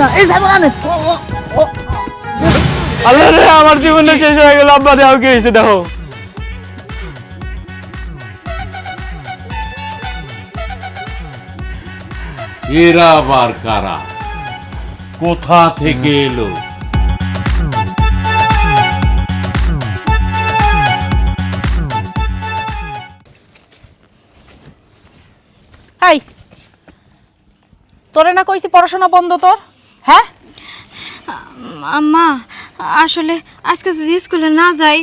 নে এই আনে। আল্লাহ রে আমার জীবনটা শেষ হয়ে গেল। আব্বা দেও কি হয়েছে দেখো। এরা আবার কারা? কোথা থেকে এলো? হাই তোরে না কইছি পড়াশোনা বন্ধ তোর? হ্যাঁ? মা আসলে আজকে যদি স্কুলে না যাই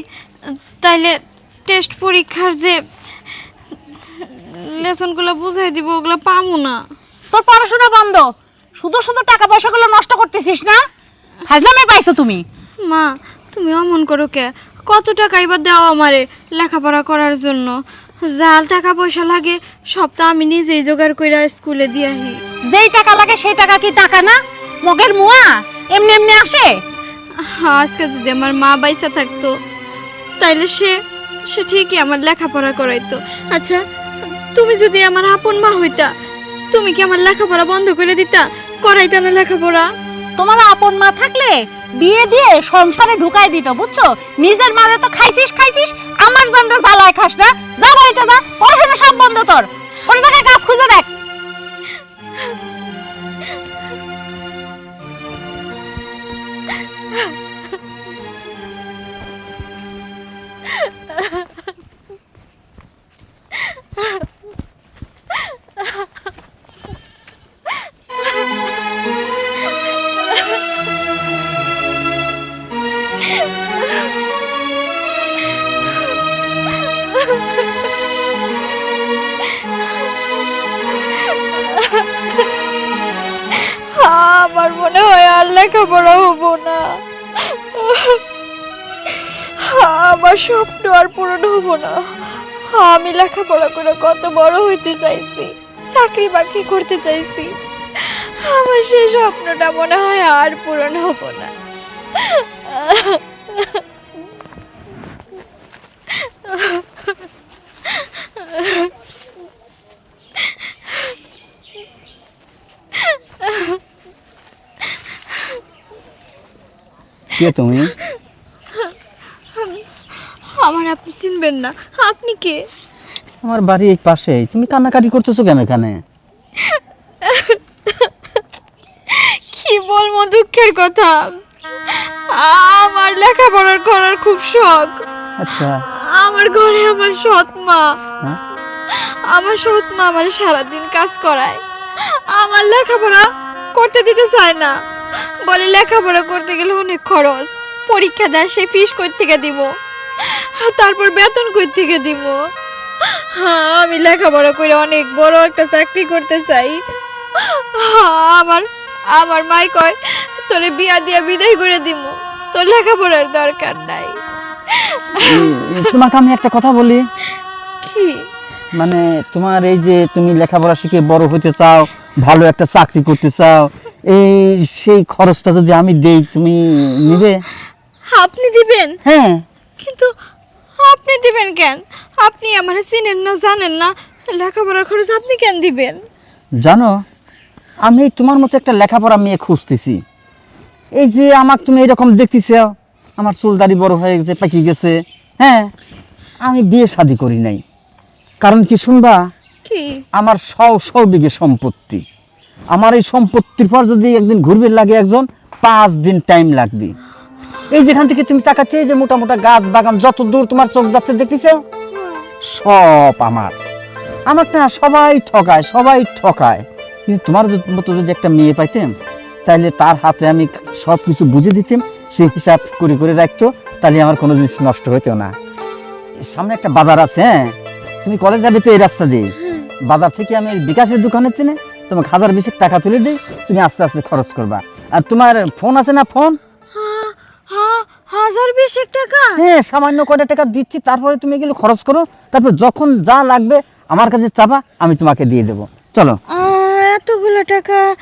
তাইলে টেস্ট পরীক্ষার যে লেসনগুলো বুঝাই দিব ওগুলো পাবো না। তোর পড়াশোনা বন্ধ। শুধু শুধু টাকা পয়সাগুলো নষ্ট করতেছিস না? হাজলামে পাইছো তুমি? মা তুমি অমন করো কে? কত টাকা এবার দাও আমারে লেখাপড়া করার জন্য? যার টাকা পয়সা লাগে সব তো আমি নিজেই জোগাড় কইরা স্কুলে দিয়ে যেই টাকা লাগে সেই টাকা কি টাকা না? মগের মুয়া? এমনি এমনি আসে? আজকে যদি আমার মা বাইসা থাকতো তাইলে সে সে ঠিকই আমার লেখাপড়া করাইতো। আচ্ছা তুমি যদি আমার আপন মা হইতা তুমি কি আমার লেখাপড়া বন্ধ করে দিতা? করাইতা না লেখাপড়া? তোমার আপন মা থাকলে বিয়ে দিয়ে সংসারে ঢুকাই দিত বুঝছ? নিজের মারে তো খাইছিস খাইছিস আমার জন্য জ্বালায় খাস না। যা বাড়িতে যা পড়াশোনা সব বন্ধ তোর। কোনো জায়গায় কাজ খুঁজে দেখ। আমার মনে হয় আর লেখাপড়া হব না। আমার স্বপ্ন আর পূরণ হব না। আমি লেখাপড়া করে কত বড় হইতে চাইছি, চাকরি বাকরি করতে চাইছি। আমার সেই স্বপ্নটা মনে হয় আর পূরণ হব না। কে তুমি? আমার আপনি চিনবেন না। আপনি কে? আমার বাড়ি এই পাশেই। তুমি কান্নাকাটি করতেছো কেন এখানে? কি বলব দুঃখের কথা? আমার লেখাপড়ার করার খুব শখ। আচ্ছা। আমার ঘরে আমার সৎ মা। হ্যাঁ? আমার সৎ মা আমার সারাদিন কাজ করায়। আমার লেখাপড়া করতে দিতে চায় না। বলে লেখাপড়া করতে গেলে অনেক খরচ। পরীক্ষা দেয় সে ফিস কই থেকে দিব তারপর বেতন কই থেকে দিব। হ্যাঁ আমি লেখাপড়া করে অনেক বড় একটা চাকরি করতে চাই। আমার আমার মাই কয় তোরে বিয়া দিয়া বিদায় করে দিব। তোর লেখাপড়ার দরকার নাই। তোমাকে আমি একটা কথা বলি। কি? মানে তোমার এই যে তুমি লেখাপড়া শিখে বড় হতে চাও ভালো একটা চাকরি করতে চাও এই সেই খরচটা যদি আমি দেই তুমি নিবে? আপনি দিবেন? হ্যাঁ। কিন্তু আপনি দিবেন কেন? আপনি আমার চিনেন না জানেন না লেখাপড়ার খরচ আপনি কেন দিবেন? জানো আমি তোমার মতো একটা লেখাপড়া মেয়ে খুঁজতেছি। এই যে আমাকে তুমি এরকম দেখতেছ আমার চুল দাড়ি বড় হয়ে গেছে পাকি গেছে। হ্যাঁ আমি বিয়ে শাদি করি নাই। কারণ কি শুনবা? কি? আমার সও সও বিঘে সম্পত্তি। আমার এই সম্পত্তির পর যদি একদিন ঘুরবে লাগে একজন পাঁচ দিন টাইম লাগবে। এই যেখান থেকে তুমি তাকাচ্ছ এই যে মোটা মোটা গাছ বাগান যত দূর তোমার চোখ যাচ্ছে দেখতেছ? সব আমার। আমার না সবাই ঠকায় সবাই ঠকায়। কিন্তু তোমার মতো যদি একটা মেয়ে পাইতাম তাহলে তার হাতে আমি সব কিছু বুঝে দিতাম সেই হিসাব করে করে রাখতো তাহলে আমার কোনো জিনিস নষ্ট হইতো না। সামনে একটা বাজার আছে হ্যাঁ? তুমি কলেজ যাবে তো এই রাস্তা দিয়ে? বাজার থেকে আমি বিকাশের দোকানে তিনে তোমাকে হাজার বিশেক টাকা তুলে দিই তুমি আস্তে আস্তে খরচ করবা। আর তোমার ফোন আছে না ফোন? হা- হা- হাজার বিশেক টাকা? হ্যাঁ সামান্য কয়টা টাকা দিচ্ছি তারপরে তুমি এগুলো খরচ করো। তারপর যখন যা লাগবে আমার কাছে চাপা আমি তোমাকে দিয়ে দেবো। চলো। এতগুলো টাকা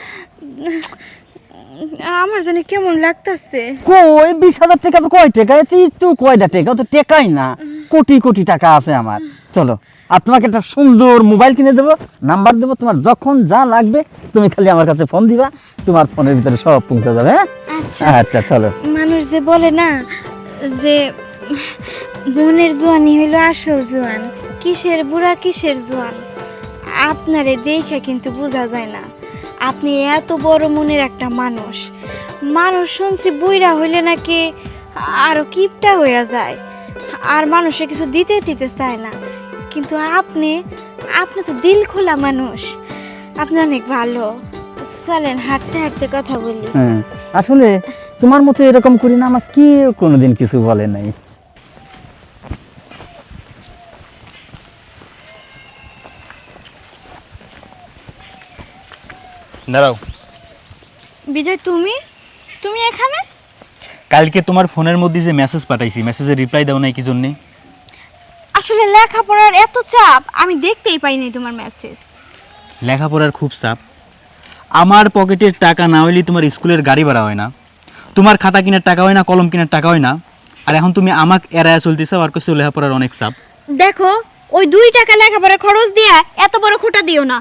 আমার জানি কেমন লাগতাছে। কই বিশ হাজার টাকা কয় টাকা? এতে তো কয়টা টাকা? তো টেকাই না। কোটি কোটি টাকা আছে আমার। চলো। আর তোমাকে একটা সুন্দর মোবাইল কিনে দেবো নাম্বার দেবো তোমার যখন যা লাগবে তুমি খালি আমার কাছে ফোন দিবা তোমার ফোনের ভিতরে সব পৌঁছে যাবে হ্যাঁ? আচ্ছা। আচ্ছা চলো। মানুষ যে বলে না যে মনের জোয়ানি হইল আসল জোয়ান কিসের বুড়া কিসের জোয়ান? আপনারে দেখে কিন্তু বোঝা যায় না আপনি এত বড় মনের একটা মানুষ। মানুষ শুনছি বুইরা হইলে নাকি আরও কিপটা হইয়া যায় আর মানুষে কিছু দিতে দিতে চায় না। কিন্তু আপনি আপনি তো দিল খোলা মানুষ। আপনি অনেক ভালো। চলেন হাঁটতে হাঁটতে কথা বলি। হ্যাঁ আসলে তোমার মতো এরকম করি না আমার কেউ কোনোদিন কিছু বলে নাই। দাঁড়াও। বিজয় তুমি? তুমি এখানে? কালকে তোমার ফোনের মধ্যে যে মেসেজ পাঠাইছি মেসেজের রিপ্লাই দাও নাই কি জন্যে? আসলে লেখাপড়ার এত চাপ আমি দেখতেই পাইনি তোমার মেসেজ লেখাপড়ার খুব চাপ। আমার পকেটের টাকা না হইলে তোমার স্কুলের গাড়ি ভাড়া হয় না। তোমার খাতা কেনার টাকা হয় না কলম কেনার টাকা হয় না। আর এখন তুমি আমাকে এড়ায় চলতেছো আর কিছু লেখাপড়ার অনেক চাপ। দেখো ওই দুই টাকা লেখাপড়ার খরচ দিয়া এত বড় খোটা দিও না।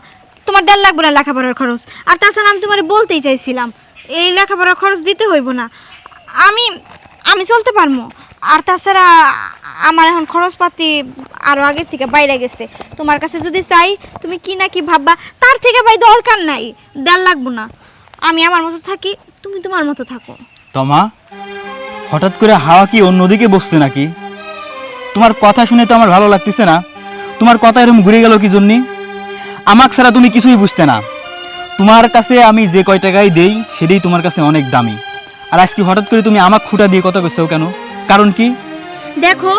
তোমার দেড় লাগবে না লেখাপড়ার খরচ। আর তাছাড়া আমি তোমার বলতেই চাইছিলাম এই লেখাপড়ার খরচ দিতে হইব না। আমি আমি চলতে পারব। আর তাছাড়া আমার এখন খরচপাতি আরও আগের থেকে বাইরে গেছে। তোমার কাছে যদি চাই, তুমি কি না কি ভাববা, তার থেকে ভাই দরকার নাই, দেড় লাগবো না। আমি আমার মতো থাকি, তুমি তোমার মতো থাকো। তমা, হঠাৎ করে হাওয়া কি অন্যদিকে বসছে নাকি? তোমার কথা শুনে তো আমার ভালো লাগতেছে না। তোমার কথা এরকম ঘুরে গেল কি জন্যে? আমাক ছাড়া তুমি কিছুই বুঝতে না। তোমার কাছে আমি যে কয় টাকাই দেই, সেটাই তোমার কাছে অনেক দামি। আর আজকে হঠাৎ করে তুমি আমাক খুঁটা দিয়ে কথা কইছো কেন? কারণ কি? দেখো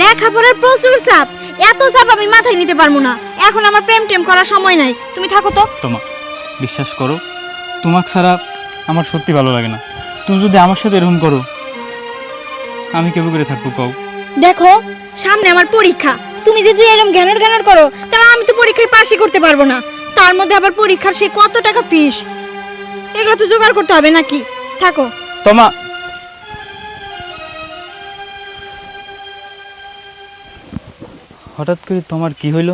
লেখাপড়ার প্রচুর চাপ। এত চাপ আমি মাথায় নিতে পারব না। এখন আমার প্রেম টেম করার সময় নাই। তুমি থাকো তো। তোমা বিশ্বাস করো তোমাক ছাড়া আমার সত্যি ভালো লাগে না। তুমি যদি আমার সাথে এরকম করো আমি কেবল করে থাকব কও? দেখো সামনে আমার পরীক্ষা। তুমি যদি এরকম জ্ঞানের জ্ঞানের করো তাহলে আমি তো পরীক্ষায় পাশই করতে পারব না। তার মধ্যে আবার পরীক্ষার সে কত টাকা ফিস? এগুলো তো জোগাড় করতে হবে নাকি? থাকো। তোমা হঠাৎ করে তোমার কি হইল?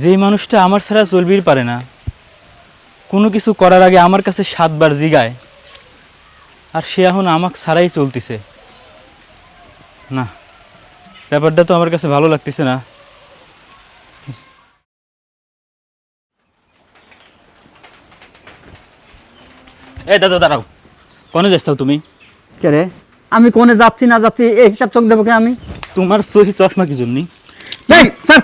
যেই মানুষটা আমার ছাড়া চলবির পারে না। কোনো কিছু করার আগে আমার কাছে সাতবার জিগায়। আর সে এখন আমাকে ছাড়াই চলতেছে। না, ব্যাপারটা তো আমার কাছে ভালো লাগতেছে না। এই দাদা, দাঁড়াও। কনে যাচ্ছ তুমি? কে রে? আমি কোনে যাচ্ছি, না যাচ্ছি, এই হিসাব চোখ দেবো কে আমি? তোমার চোখে চশমা কি জন্য? এই, স্যার!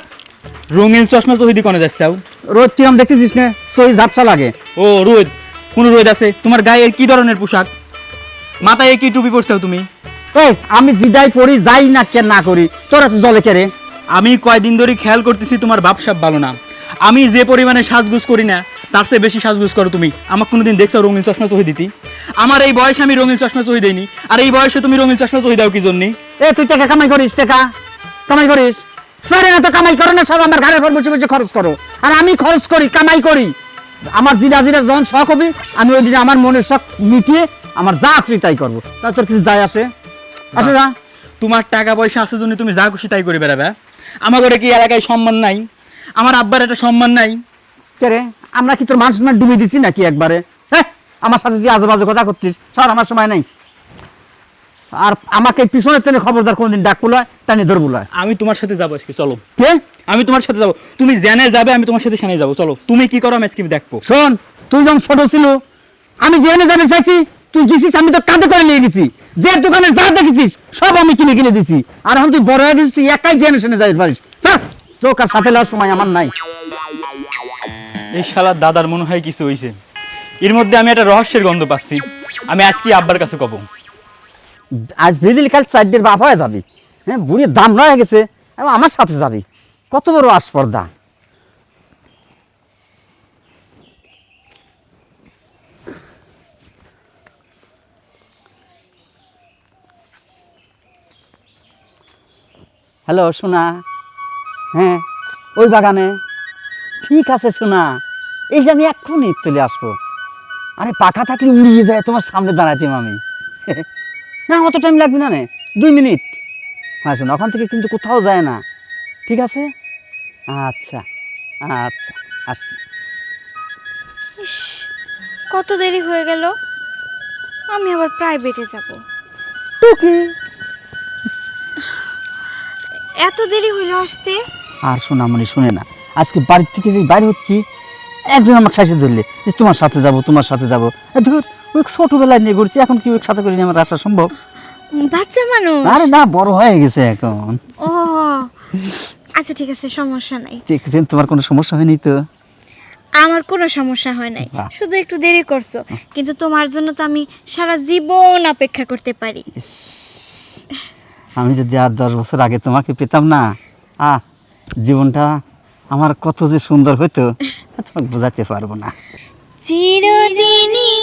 রঙিন চশমা চোখে দিয়ে কনে যাচ্ছাও রোদ আমি দেখতেছিস না? তুই ঝাপসা লাগে। ও রোদ। কোন রোদ আছে? তোমার গায়ে কি ধরনের পোশাক? মাথায় কি টুপি পরছাও তুমি? এই আমি জিদাই পড়ি যাই না কে না করি। তোরা তো জলে কে রে? আমি কয়দিন ধরে খেয়াল করতেছি তোমার বাপসাপ ভালো না। আমি যে পরিমাণে সাজগুজ করি না তার চেয়ে বেশি সাজগুজ করো তুমি। আমাকে কোনোদিন দেখছ রঙিন চশমা চোখে দিতি আমার এই বয়সে আমি রঙিন চশমা চোখে দেইনি। আর এই বয়সে তুমি রঙিন চশমা চোখে দাও কি জন্যে? এ তুই টাকা কামাই করিস টাকা? কামাই করিস? স্যার না তো কামাই করো না সব আমার ঘরের পর বসে বসে খরচ করো। আর আমি খরচ করি কামাই করি। আমার জিরা জিরা যখন শখ হবে আমি ওই দিনে আমার মনের শখ মিটিয়ে আমার যা খুশি তাই করব। তা তোর কিছু যায় আসে? আসে না তোমার টাকা পয়সা আছে জন্য তুমি যা খুশি তাই করে বেড়াবে আমার ঘরে কি এলাকায় সম্মান নাই? আমার আব্বার একটা সম্মান নাই? কে রে? আমরা কি তোর মান সম্মান ডুবিয়ে দিছি নাকি একবারে? হ্যাঁ আমার সাথে তুই আজে বাজে কথা করছিস স্যার আমার সময় নাই। আর আমাকে পিছনের টেনে খবরদার কোনদিন ডাক পুলায় টানি ধর বুলায়। আমি তোমার সাথে যাব আজকে চলো। কে? আমি তোমার সাথে যাব। তুমি জেনে যাবে আমি তোমার সাথে সেনে যাব। চলো তুমি কি করো আমি আজকে দেখব। শোন তুই যখন ছোট ছিল আমি জেনে যাবে চাইছি তুই গেছিস আমি তো কাঁধে করে নিয়ে গেছি। যে দোকানে যা দেখেছিস সব আমি কিনে কিনে দিছি। আর এখন তুই বড় হয়ে গেছিস তুই একাই জেনে শুনে যাইতে পারিস। স্যার তোর কার সাথে লওয়ার সময় আমার নাই। এই শালার দাদার মনে হয় কিছু হয়েছে এর মধ্যে আমি একটা রহস্যের গন্ধ পাচ্ছি। আমি আজকে আব্বার কাছে কব। আজ ভিদিল কাল চারটের বাপ হয়ে যাবি। হ্যাঁ বুড়ির দাম রয়ে গেছে। এবং আমার সাথে যাবি। কত বড় আস্পর্ধা। হ্যালো, সোনা। হ্যাঁ ওই বাগানে। ঠিক আছে, সোনা। এই যে আমি এক্ষুনি চলে আসব। আরে পাখা থাকলে উড়িয়ে যায় তোমার সামনে দাঁড়াইতাম আমি। না অত টাইম লাগবে না নে দুই মিনিট হ্যাঁ শোনো ওখান থেকে কিন্তু কোথাও যায় না। ঠিক আছে? আচ্ছা আচ্ছা আসছি। ইস কত দেরি হয়ে গেল। আমি আবার প্রাইভেটে যাব। টুকি। এত দেরি হইল আসতে? আর সোনামণি শুনে না। আজকে বাড়ির থেকে যে বাইরে হচ্ছি একজন আমার সাইসে ধরলে যে তোমার সাথে যাব তোমার সাথে যাব। ধর ওই ছোটবেলায় নিয়ে ঘুরছি এখন কি ওই সাথে করে নিয়ে আমার আসা সম্ভব? বাচ্চা মানুষ? আরে না বড় হয়ে গেছে এখন। ও আচ্ছা ঠিক আছে সমস্যা নাই। দেখবেন তোমার কোনো সমস্যা হয়নি তো? আমার কোনো সমস্যা হয় নাই। শুধু একটু দেরি করছ। কিন্তু তোমার জন্য তো আমি সারা জীবন অপেক্ষা করতে পারি। আমি যদি আর দশ বছর আগে তোমাকে পেতাম না আহ জীবনটা আমার কত যে সুন্দর হতো তোমাকে বোঝাতে পারব না। চিরদিনই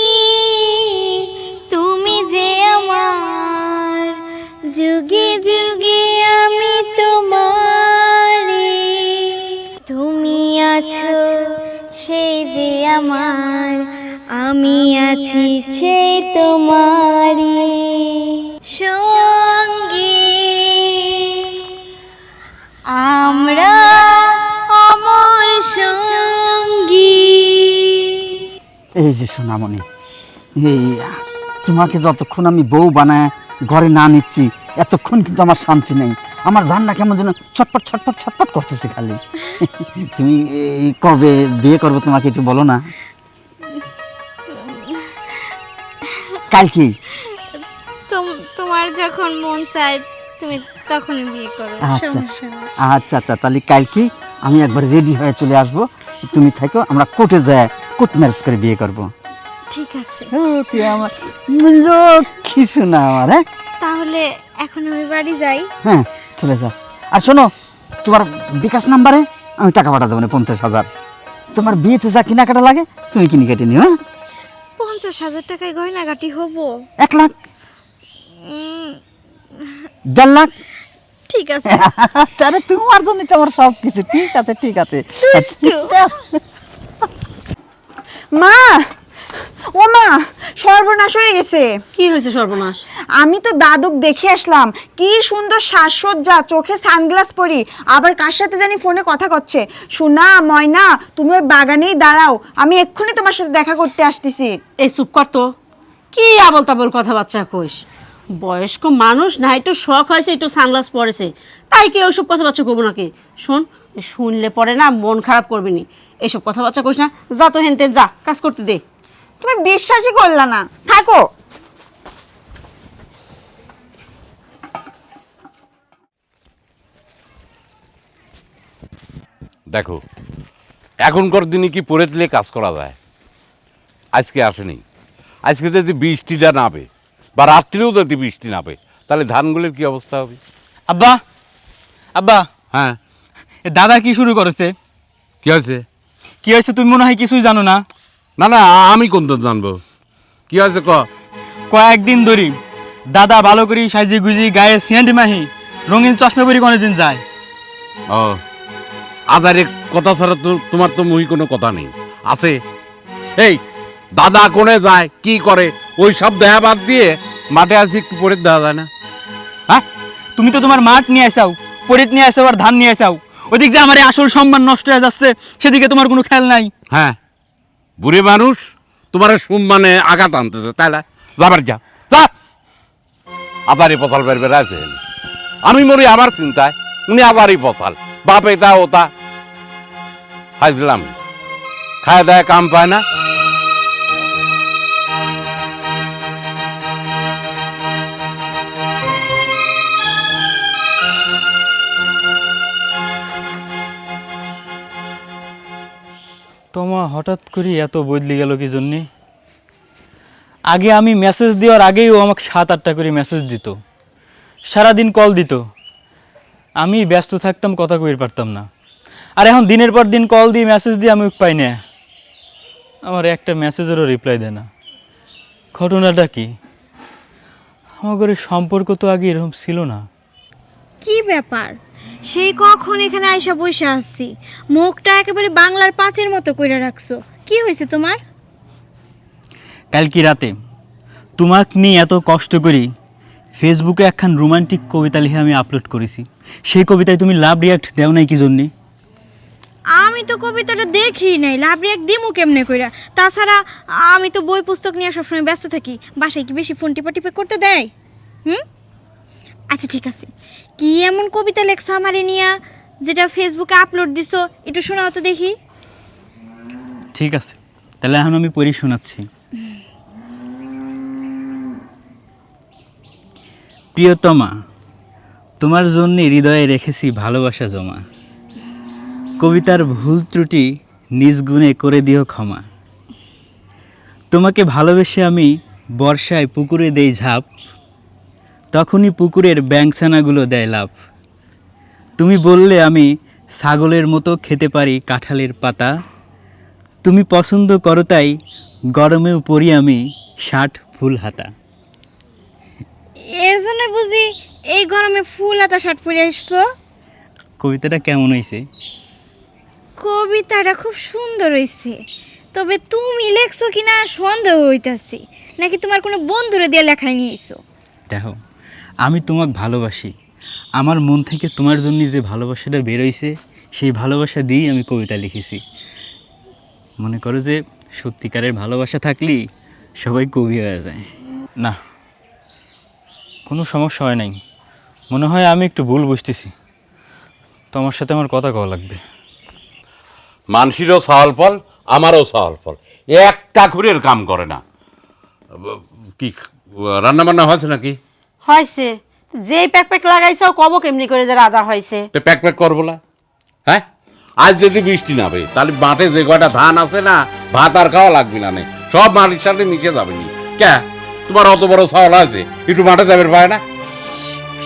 তুমি যে আমার, যুগে যুগে আমি তোমার। তুমি আছো সেই যে আমার, আমি আছি সেই তোমারই সঙ্গী আমরা এই যে সোনামণি এই তোমাকে যতক্ষণ আমি বউ বানায় ঘরে না নিচ্ছি এতক্ষণ কিন্তু আমার শান্তি নেই। আমার জাননা কেমন যেন ছটপট ছটপট ছটপট করতেছে খালি। তুমি এই কবে বিয়ে করব তোমাকে একটু বলো না। কালকে তোম- তোমার যখন মন চায় তুমি তখনই বিয়ে করো আচ্ছা। আচ্ছা আচ্ছা তাহলে কালকে আমি একবার রেডি হয়ে চলে আসব। তুমি থাকো আমরা কোর্টে যাই। কোর্ট ম্যারেজ করে বিয়ে করব। ঠিক আছে। ও, তুই আমার লক্ষ্মী শোনা আমার হ্যাঁ? তাহলে এখন আমি বাড়ি যাই। হ্যাঁ চলে যা। আর শোনো তোমার বিকাশ নাম্বারে আমি টাকা পাঠা দেবো না পঞ্চাশ হাজার। তোমার বিয়েতে যা কেনাকাটা লাগে তুমি কিনে কেটে নিও হ্যাঁ? পঞ্চাশ হাজার টাকায় গয়নাগাটি হব। এক লাখ? দেড় লাখ? ঠিক আছে। আরে তোমার জন্য তোমার সব কিছু ঠিক আছে ঠিক আছে। মা! ও মা সর্বনাশ হয়ে গেছে। কি হয়েছে সর্বনাশ? আমি তো দাদুক দেখে আসলাম। কি সুন্দর সাজসজ্জা চোখে সানগ্লাস পরি। আবার কার সাথে জানি ফোনে কথা করছে? সোনা ময়না তুমি ওই বাগানেই দাঁড়াও। আমি এক্ষুনি তোমার সাথে দেখা করতে আসতেছি। এই চুপ কর তো। কি আবল তাবল কথা বাচ্চা কইস? বয়স্ক মানুষ না একটু শখ হয়েছে একটু সানগ্লাস পরেছে। তাই কি ওইসব কথাবার্তা করব নাকি? শোন শুনলে পরে না মন খারাপ করবি নি। এইসব কথাবার্তা কইস না। যা তো হেনতে যা কাজ করতে দে। তুমি বিশ্বাসই করলা না। থাকো। দেখো এখনকার দিনে কি পড়ে দিলে কাজ করা যায়? আজকে আসেনি। আজকে যদি বৃষ্টিটা নাবে বা রাত্রিও যদি বৃষ্টি নাবে তাহলে ধানগুলির কি অবস্থা হবে? আব্বা আব্বা। হ্যাঁ। এ দাদা কি শুরু করেছে? কি হয়েছে? কি হয়েছে তুমি মনে হয় কিছুই জানো না? না না আমি কোন তো জানব? কি হয়েছে ক? কয়েকদিন ধরি দাদা ভালো করে সাজি গুজি গায়ে সেন্ট মাহি রঙিন চশমা পরি কোনোদিন যায়। ও আজারে কথা ছাড়া তো তোমার তো মুহি কোনো কথা নেই। আছে। এই দাদা কোনে যায় কি করে? ওই সব দেখা বাদ দিয়ে মাঠে আসি একটু পরে দেওয়া যায় না। হ্যাঁ? তুমি তো তোমার মাঠ নিয়ে আসাও পরিত নিয়ে আসাও আর ধান নিয়ে আসাও ওদিক যে আমার আসল সম্মান নষ্ট হয়ে যাচ্ছে সেদিকে তোমার কোনো খেয়াল নাই। হ্যাঁ। বুড়ি মানুষ তোমার সম্মানে আঘাত আনতেছে তাই না? যাবার যা যা। আজারি পচাল বের আছে আমি মরি আমার চিন্তায় উনি আজারি পচাল বাপ এটা ওটা হাজলাম খায় দায় কাম পায় না। তোমা হঠাৎ করে এত বদলে গেল কি জন্যে? আগে আমি মেসেজ দেওয়ার আগেই ও আমাকে সাত আটটা করে মেসেজ দিত। সারাদিন কল দিত। আমি ব্যস্ত থাকতাম, কথা কই পারতাম না। আর এখন দিনের পর দিন কল দিয়ে মেসেজ দিয়ে আমি পাই না। আমার একটা মেসেজেরও রিপ্লাই দেয় না। ঘটনাটা কি? আমার সম্পর্ক তো আগে এরকম ছিল না। কি ব্যাপার? সেই কখন এখানে আইসা বসে আসছি মুখটা একেবারে বাংলার পাঁচের মতো কইরা রাখছো। কি হয়েছে তোমার? কালকে রাতে তোমাক নিয়ে এত কষ্ট করি ফেসবুকে একখান রোমান্টিক কবিতা লিখে আমি আপলোড করেছি। সেই কবিতায় তুমি লাভ রিয়াক্ট দেও নাই কি জন্যে? আমি তো কবিতাটা দেখি নাই লাভ রিয়াক্ট দিমু কেমনে কইরা? তাছাড়া আমি তো বই পুস্তক নিয়ে সবসময় ব্যস্ত থাকি বাসায় কি বেশি ফোন টিপা টিপে করতে দেয়? হুম? আচ্ছা ঠিক আছে। কি এমন কবিতা লেখছো আমারে নিয়া, যেটা ফেসবুকে আপলোড দিছো? একটু শোনাও তো দেখি। ঠিক আছে, তাহলে এখন আমি পড়ি শোনাচ্ছি। প্রিয়তমা, তোমার জন্য হৃদয়ে রেখেছি ভালোবাসা জমা। কবিতার ভুল ত্রুটি নিজ গুণে করে দিও ক্ষমা। তোমাকে ভালোবেসে আমি বর্ষায় পুকুরে দেই ঝাঁপ তখনই পুকুরের ব্যাংসানাগুলো দেয় লাভ। তুমি বললে আমি ছাগলের মতো খেতে পারি কাঁঠালের পাতা। তুমি পছন্দ করো তাই গরমেও পরি আমি ষাট ফুল হাতা। এর জন্য বুঝি এই গরমে ফুল হাতা শার্ট পরে আসছো কবিতাটা কেমন হয়েছে কবিতাটা খুব সুন্দর হয়েছে তবে তুমি লেখছো কিনা সন্দেহ হইতাছে। নাকি তোমার কোনো বন্ধুরে দিয়ে লেখায় নিয়েছো? দেখো আমি তোমাকে ভালোবাসি। আমার মন থেকে তোমার জন্য যে ভালোবাসাটা বেরোইছে, সেই ভালোবাসা দিয়েই আমি কবিতা লিখেছি। মনে করো যে সত্যিকারের ভালোবাসা থাকলেই সবাই কবি হয়ে যায়। না, কোনো সমস্যা হয় নাই। মনে হয় আমি একটু ভুল বুঝতেছি। তোমার সাথে আমার কথা কওয়া লাগবে। মানসিরও সওয়াল ফল আমারও সওয়াল ফল একটা ঘুরের কাম করে না। কি রান্না বান্না হয়েছে নাকি? হয়েছে। যেই প্যাক প্যাক লাগাইছে কব কেমনি করে যে রাধা হয়েছে। তো প্যাক প্যাক করব না? হ্যাঁ? আজ যদি বৃষ্টি না হবে তাহলে মাঠে যে কয়টা ধান আছে না ভাত আর খাওয়া লাগবে না নে। সব মাটির সাথে মিশে যাবে নি। কে তোমার অত বড় চাওয়াল আছে একটু মাঠে যাবে পায় না?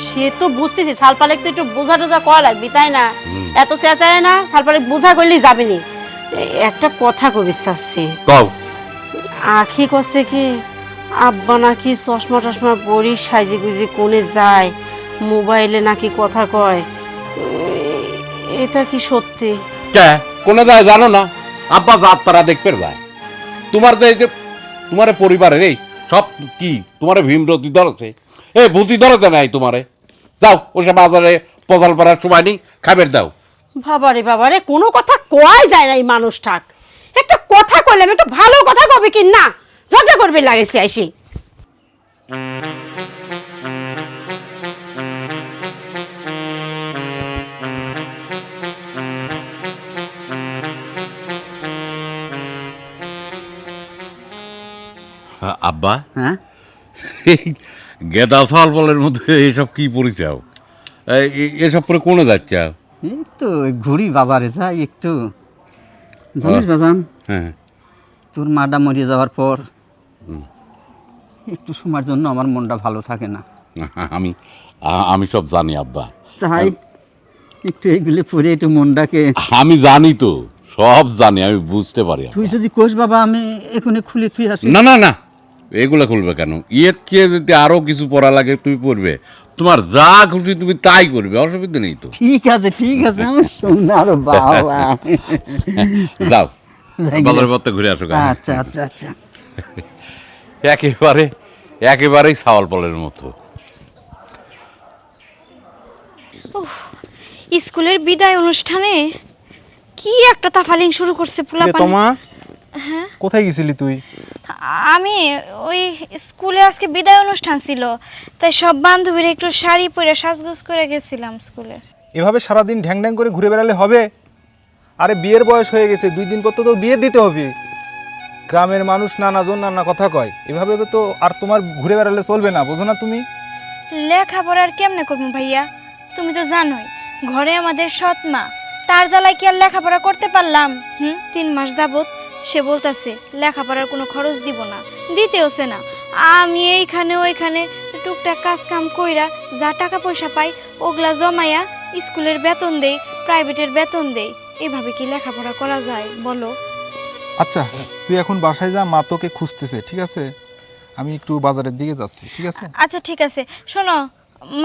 সে তো বুঝতেছি সালপালেক তো একটু বোঝা টোঝা করা লাগবে তাই না? এত চেঁচায় না সালপালেক বোঝা করলেই যাবেনি এ- একটা কথা কবি চাচ্ছি কও। আখি করছে কি আব্বা নাকি চশমা টশমা পরি সাইজি গুজি কোণে যায় মোবাইলে নাকি কথা কয়। এটা কি সত্যি? কে? কোনে যায় জানো না? আব্বা জাত তারা দেখতে যায়। তোমার যে যে তোমার পরিবারের এই সব কি? তোমার ভীমরতি ধরেছে। এ ভূতি ধরেছে নাই তোমারে। যাও ওসব বাজারে পজাল পাড়ার সময় নেই খাবার দাও। বাবারে বাবারে কোনো কথা কয় যায় না এই মানুষটাক একটা কথা কইলাম একটা ভালো কথা কবে কি না? ঝগড়া করবে লাগেছে আইসি। আব্বা? হ্যাঁ? গেদা সাল বলের মধ্যে এসব কি পরিচাও এসব পরে কোনে যাচ্ছে এই তো ঘুরি বাজারে যাই একটু। জানিস বাজান হ্যাঁ। তোর মাটা মরিয়ে যাওয়ার পর একটু সময়ের জন্য আমার মনটা ভালো থাকে না। আমি আমি সব জানি আব্বা। তাই? একটু এইগুলো পরে একটু মনটাকে আমি জানি তো সব জানি আমি বুঝতে পারি তুই যদি কোষ বাবা আমি এখানে খুলে তুই আসি। না না না এগুলো খুলবে কেন? ইয়ের চেয়ে যদি আরও কিছু পড়া লাগে তুমি পড়বে। তোমার যা খুশি তুমি তাই করবে অসুবিধা নেই তো। ঠিক আছে ঠিক আছে আমার সোনার বাবা। যাও। বাজার পথে ঘুরে আসো আচ্ছা আচ্ছা আচ্ছা। একেবারে একেবারেই সাওয়াল পলের মতো। স্কুলের বিদায় অনুষ্ঠানে কি একটা তাফালিং শুরু করছে পোলা তোমা? হ্যাঁ? কোথায় গেছিলি তুই? আমি ওই স্কুলে আজকে বিদায় অনুষ্ঠান ছিল তাই সব বান্ধবীরা একটু শাড়ি পরে সাজগোজ করে গেছিলাম স্কুলে। এভাবে সারাদিন ঢ্যাং ঢ্যাং করে ঘুরে বেড়ালে হবে? আরে বিয়ের বয়স হয়ে গেছে দুই দিন পর তো তোর বিয়ে দিতে হবে। গ্রামের মানুষ নানাজন নানা কথা কয়। এভাবে তো আর তোমার ঘুরে বেড়ালে চলবে না, বোঝো না তুমি? লেখাপড়া আর কেমনে করব ভাইয়া? তুমি তো জানোই, ঘরে আমাদের সৎ মা। তার জ্বালায় কি আর লেখাপড়া করতে পারলাম? হুম? তিন মাস যাবত সে বলতাছে, লেখাপড়ার কোনো খরচ দিব না, দিতেওছে না। আমি এইখানে ওইখানে টুকটাক কাজ কাম কইরা যা টাকা পয়সা পাই, ওগুলা জমাইয়া স্কুলের বেতন দেই, প্রাইভেটের বেতন দেই। এভাবে কি লেখাপড়া করা যায়, বলো? আচ্ছা তুই এখন বাসায় যা মা তোকে খুঁজতেছে ঠিক আছে? আমি একটু বাজারের দিকে যাচ্ছি ঠিক আছে? আচ্ছা ঠিক আছে। শোনো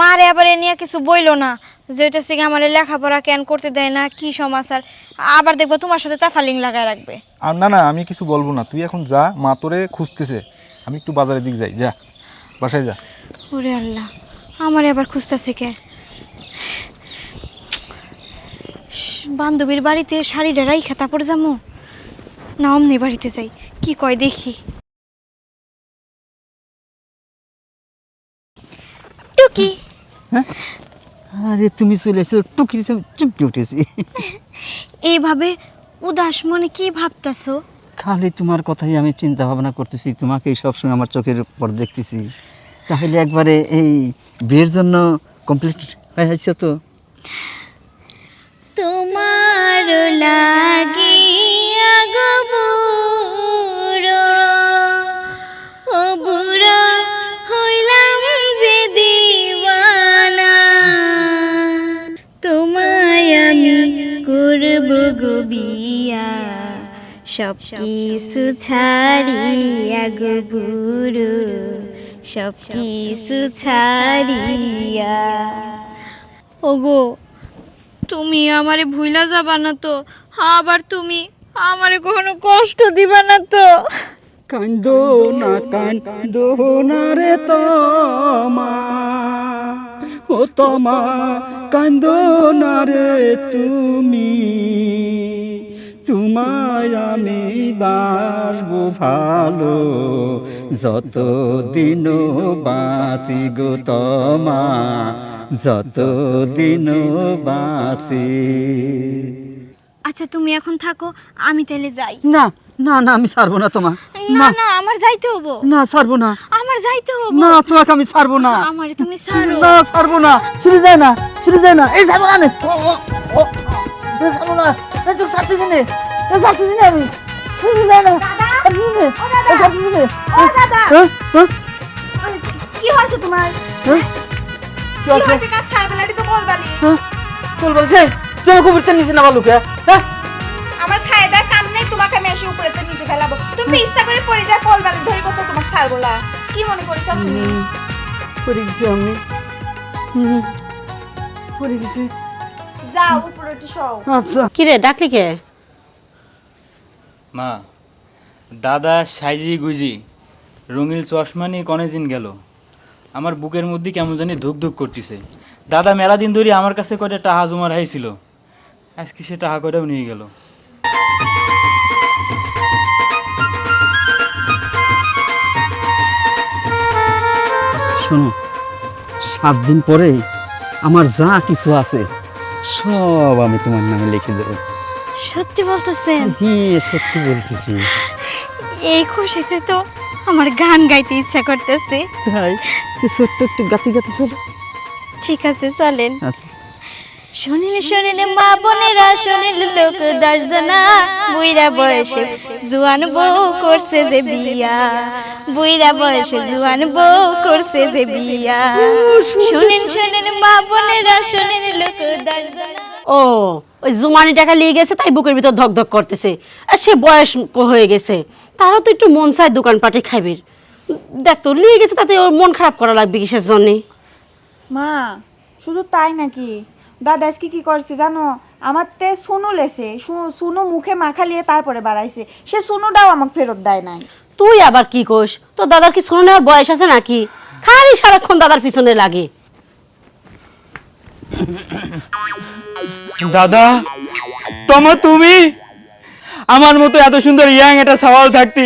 মারে আবার এ নিয়ে কিছু বইলো না যে ওইটা থেকে আমার লেখাপড়া কেন করতে দেয় না কি সমাচার? আবার দেখব তোমার সাথে তাফালিং লাগায় রাখবে। আর না না আমি কিছু বলব না। তুই এখন যা মা তোরে খুঁজতেছে। আমি একটু বাজারের দিক যাই যা। বাসায় যা। ওরে আল্লাহ আমারে আবার খুঁজতেছে কে? বান্ধবীর বাড়িতে শাড়িটা রাইখা তারপর যাব। না অমনি বাড়িতে যাই। কি কয় দেখি। টুকি। আরে তুমি চলে এসে টুকি চুপকে উঠেছি। এইভাবে উদাস মনে কি ভাবতাছো? খালি তোমার কথাই আমি চিন্তা ভাবনা করতেছি তোমাকেই সবসময় আমার চোখের উপর দেখতেছি। তাহলে একবারে এই বিয়ের জন্য কমপ্লিট হয়ে যাচ্ছে তো? তোমার লাগিয়া বিয়া। সব কিছু ছাড়িয়া গো বুড়ো। সব কিছু ছাড়িয়া। ওগো, তুমি আমারে ভুইলা যাবা না তো? আবার তুমি আমারে কোনো কষ্ট দিবা না তো। কান্দো না কান্দো না রে তোমা। ও তোমা, কান্দো না রে তুমি। তোমায় আমি বাসবো ভালো যত দিন বাসি গো তোমা যত দিন বাসি। আচ্ছা তুমি এখন থাকো আমি তাইলে যাই। না না না আমি ছাড়বো না তোমার না না। আমার যাইতে হব। না ছাড়বো না। আমার যাইতে হব। না তোমাকে আমি ছাড়বো না। আমারে তুমি ছাড়ো। না ছাড়বো না। শুরু যায় না শুরু যায় না। এই ছাড়বো না। ও, ও, এই ছাড়বো না। এই তো ছাড়তেছি নে। এই ছাড়তেছি নে আমি। শুরু যায় না। ছাড়তেছি নে। এই ছাড়তেছি নে। ও দাদা। হ্যাঁ হ্যাঁ। কি হয়েছে তোমার? হ্যাঁ। কি হয়েছে? কাজ ছাড়বেলাটি তো বলবালি হ্যাঁ। চল বলছে তোর কবিরতে নিচে না বালুকে। তুমি ইচ্ছা করে পড়ে বলবালি ধরে কত তোমাকে ছাড়বো না। কি মনে করেছ তুমি পড়ে গেছি আমি পড়ে গেছি। যাও উপরে আচ্ছা। কিরে ডাকলি কে? মা দাদা সাইজি গুজি রঙিল চশমা নিয়ে কনেজিন গেল। আমার বুকের মধ্যে কেমন জানি ধুক ধুক করতেছে। দাদা মেলা দিন ধরে আমার কাছে কয়টা টাহা জমা রাইছিল আজকে সে টাহা কয়টাও নিয়ে গেল। সাত দিন পরে আমার যা কিছু আছে সব আমি তোমার নামে লিখে দেবো। সত্যি বলতেছেন? হ্যাঁ সত্যি বলতেছি। এই খুশিতে তো আমার গান গাইতে ইচ্ছা করতেছে। তাই? ছোট্ট একটু গাতি গাতি ছিল ঠিক আছে চলেন। আচ্ছা। শোনেন শোনেন মা বোনেরা শোনেন লোক দর্শনা বুইরা বয়সে জুয়ান বউ করছে যে বিয়া। বুইরা বয়সে জুয়ান বউ করছে যে বিয়া। শোনেন শোনেন মা বোনেরা শোনেন লোক ও ওই জুমানি টাকা নিয়ে গেছে তাই বুকের ভিতর ধক ধক করতেছে। আর সে বয়স হয়ে গেছে। তারও তো একটু মন চায় দোকানপাটে খাইবির। দেখ তো নিয়ে গেছে তাতে ওর মন খারাপ করা লাগবে কিসের জন্যে? মা শুধু তাই নাকি? দাদা আজকে কি করছে জানো? আমার তে সুনু লেছে। সুনু মুখে মাখা লিয়ে তারপরে বাড়াইছে। সে সুনুটাও আমাকে ফেরত দেয় নাই। তুই আবার কি কোস তোর দাদার কি শুনে নেওয়ার বয়স আছে নাকি? খালি সারাক্ষণ দাদার পিছনে লাগে। দাদা, তোমা তুমি? আমার মতো এত সুন্দর ইয়াং একটা সওয়াল থাকতি,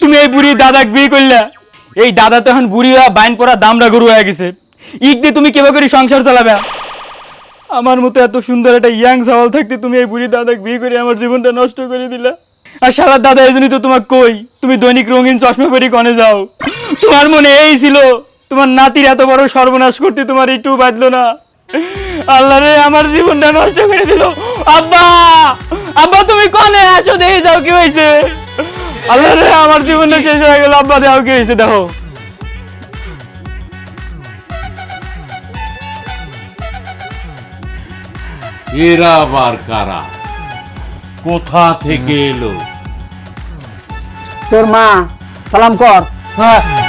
তুমি এই বুড়ি দাদাকে বিয়ে করলা। এই দাদা তো এখন বুড়ি হওয়া বাইন পড়া দামরা গরু হয়ে গেছে। ইক দিয়ে তুমি কেবা করে সংসার চালাবে? আমার মতো এত সুন্দর একটা ইয়াং সওয়াল থাকতে, তুমি এই বুড়ি দাদাকে বিয়ে করে আমার জীবনটা নষ্ট করে দিলা। আর সারা দাদা, এই তো তোমার কই, তুমি দৈনিক রঙিন চশমা পরি কনে যাও। তোমার মনে এই ছিল, তোমার নাতির এত বড় সর্বনাশ করতে তোমার একটু বাঁধলো না। আল্লাহ রে, আমার জীবনটা নষ্ট করে দিল। আব্বা আব্বা, তুমি কনে আসো, দেখে যাও কি হয়েছে। আল্লাহ রে, আমার জীবনটা শেষ হয়ে গেল। আব্বা দেও কি হয়েছে, দেখো। এরা আবার কারা? কোথা থেকে এলো? তোর মা সালাম কর। হ্যাঁ।